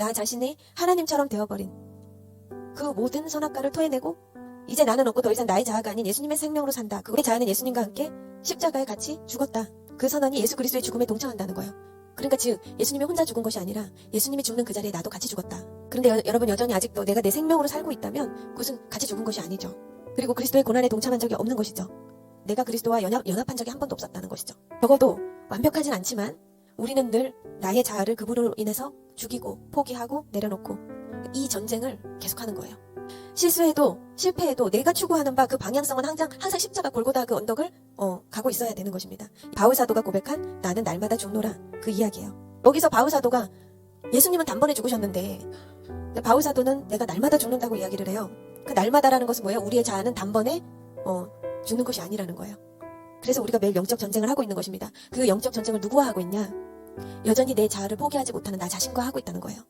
나 자신이 하나님처럼 되어버린 그 모든 선악과를 토해내고 이제 나는 없고 더 이상 나의 자아가 아닌 예수님의 생명으로 산다. 그 우리 자아는 예수님과 함께 십자가에 같이 죽었다. 그 선언이 예수 그리스도의 죽음에 동참한다는 거예요. 그러니까 즉 예수님이 혼자 죽은 것이 아니라 예수님이 죽는 그 자리에 나도 같이 죽었다. 그런데 여, 러분 여전히 아직도 내가 내 생명으로 살고 있다면 그것은 같이 죽은 것이 아니죠. 그리고 그리스도의 고난에 동참한 적이 없는 것이죠. 내가 그리스도와 연합, 연합한 적이 한 번도 없었다는 것이죠. 적어도 완벽하진 않지만 우리는 늘 나의 자아를 그분으로 인해서 죽이고 포기하고 내려놓고 이 전쟁을 계속하는 거예요. 실수해도 실패해도 내가 추구하는 바 그 방향성은 항상 항상 십자가 골고다 그 언덕을 어, 가고 있어야 되는 것입니다. 바울 사도가 고백한 나는 날마다 죽노라 그 이야기예요. 여기서 바울 사도가 예수님은 단번에 죽으셨는데 바울 사도는 내가 날마다 죽는다고 이야기를 해요. 그 날마다라는 것은 뭐예요? 우리의 자아는 단번에 어, 죽는 것이 아니라는 거예요. 그래서 우리가 매일 영적 전쟁을 하고 있는 것입니다. 그 영적 전쟁을 누구와 하고 있냐? 여전히 내 자아를 포기하지 못하는 나 자신과 하고 있다는 거예요.